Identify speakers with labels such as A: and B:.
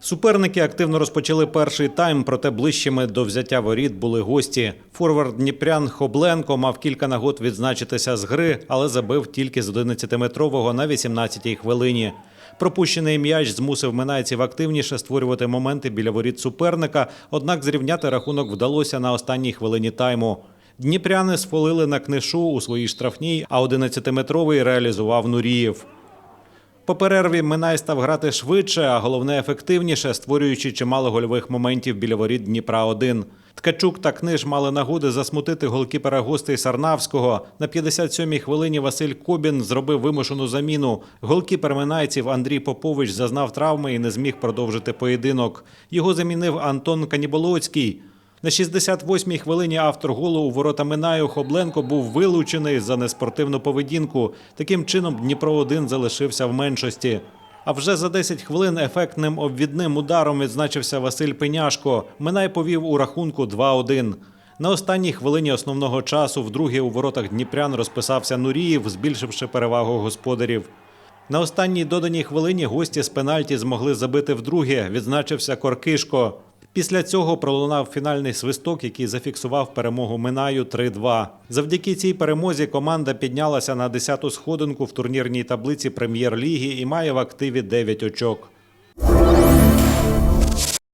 A: Суперники активно розпочали перший тайм, проте ближчими до взяття воріт були гості. Форвард Дніпрян Хобленко мав кілька нагод відзначитися з гри, але забив тільки з 11-метрового на 18-й хвилині. Пропущений м'яч змусив минайців активніше створювати моменти біля воріт суперника, однак зрівняти рахунок вдалося на останній хвилині тайму. Дніпряни сфолили на книшу у своїй штрафній, а 11-метровий реалізував Нурієв. По перерві Минай став грати швидше, а головне ефективніше, створюючи чимало гольових моментів біля воріт Дніпра 1 Ткачук та Книж мали нагоди засмутити голкіпера гостей Сарнавського. На 57-й хвилині Василь Кобін зробив вимушену заміну. Голкіпер минайців Андрій Попович зазнав травми і не зміг продовжити поєдинок. Його замінив Антон Каніболоцький. На 68-й хвилині автор голу у ворота Минаю Хобленко був вилучений за неспортивну поведінку. Таким чином Дніпро-1 залишився в меншості. А вже за 10 хвилин ефектним обвідним ударом відзначився Василь Пеняшко. Минай повів у рахунку 2-1. На останній хвилині основного часу вдруге у воротах Дніпрян розписався Нуріїв, збільшивши перевагу господарів. На останній доданій хвилині гості з пенальті змогли забити вдруге, відзначився Коркишко. Після цього пролунав фінальний свисток, який зафіксував перемогу Минаю 3-2. Завдяки цій перемозі команда піднялася на 10-ту сходинку в турнірній таблиці прем'єр-ліги і має в активі 9 очок.